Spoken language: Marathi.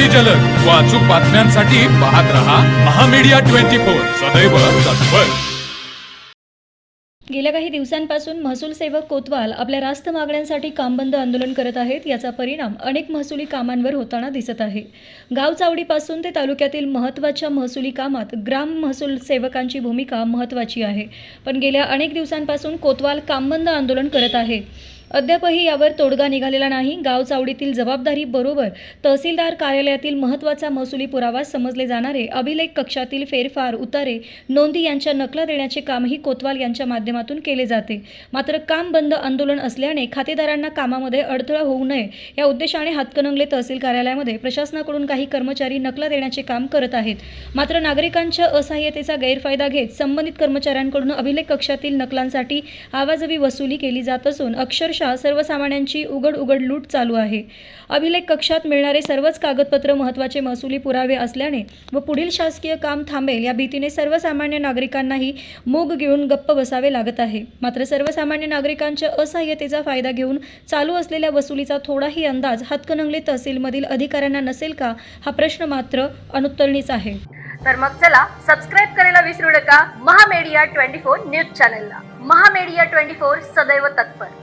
अगदी जलद व अचूक बातम्यांसाठी पाहत रहा महामीडिया ट्वेंटी फोर. सदैव तत्पर. गेल्या काही दिवसांपासून महसूल सेवक कोतवाल आपल्या रास्त मागण्यांसाठी कामबंद आंदोलन करत आहेत याचा परिणाम अनेक महसुली कामांवर होताना दिसत आहे. गाव चावडीपासून ते तालुक्यातील महत्त्वाच्या महसुली कामात ग्राम महसूल सेवकांची भूमिका महत्त्वाची आहे. पण गेल्या अनेक दिवसांपासून कोतवाल कामबंद आंदोलन करत आहे. अद्यापही यावर तोडगा निघालेला नाही. गाव चावडीतील जबाबदारी बरोबर तहसीलदार कार्यालयातील महत्त्वाचा महसुली पुरावा समजले जाणारे. अभिलेख कक्षातील फेरफार उतारे नोंदी यांच्या नकला देण्याचे कामही कोतवाल यांच्या माध्यमातून केले जाते. मात्र काम बंद आंदोलन असल्याने खातेदारांना कामामध्ये अडथळा होऊ नये या उद्देशाने हातकणंगले तहसील कार्यालयामध्ये प्रशासनाकडून काही कर्मचारी नकला देण्याचे काम करत आहेत. मात्र नागरिकांच्या असहाय्यतेचा गैरफायदा घेत संबंधित कर्मचाऱ्यांकडून अभिलेख कक्षातील नकलांसाठी आवाजवी वसुली केली जात असून अक्षरशः अक्षरशः सर्वसामान्यांची उघड उघड लूट चालू आहे. अभिलेख कक्षात मिळणारे सर्वच कागदपत्र महत्त्वाचे महसुली पुरावे असल्याने व पुढील शासकीय काम थांबेल या भीतीने सर्वसामान्य नागरिकांनाही मूग घेऊन गप्प बसावे लागत आहे. मात्र सर्वसामान्य नागरिकांच्या असहाय्यतेचा फायदा घेऊन चालू असलेल्या वसुलीचा थोडाही अंदाज हातकणंगले तहसीलमधील अधिकाऱ्यांना नसेल का? हा प्रश्न मात्र अनुत्तरणीच आहे. तर मग चला सबस्क्राईब करायला विसरू नका. महामेडिया ट्वेंटी फोर न्यूज चॅनलला. महामेडिया ट्वेंटी फोर सदैव तत्पर.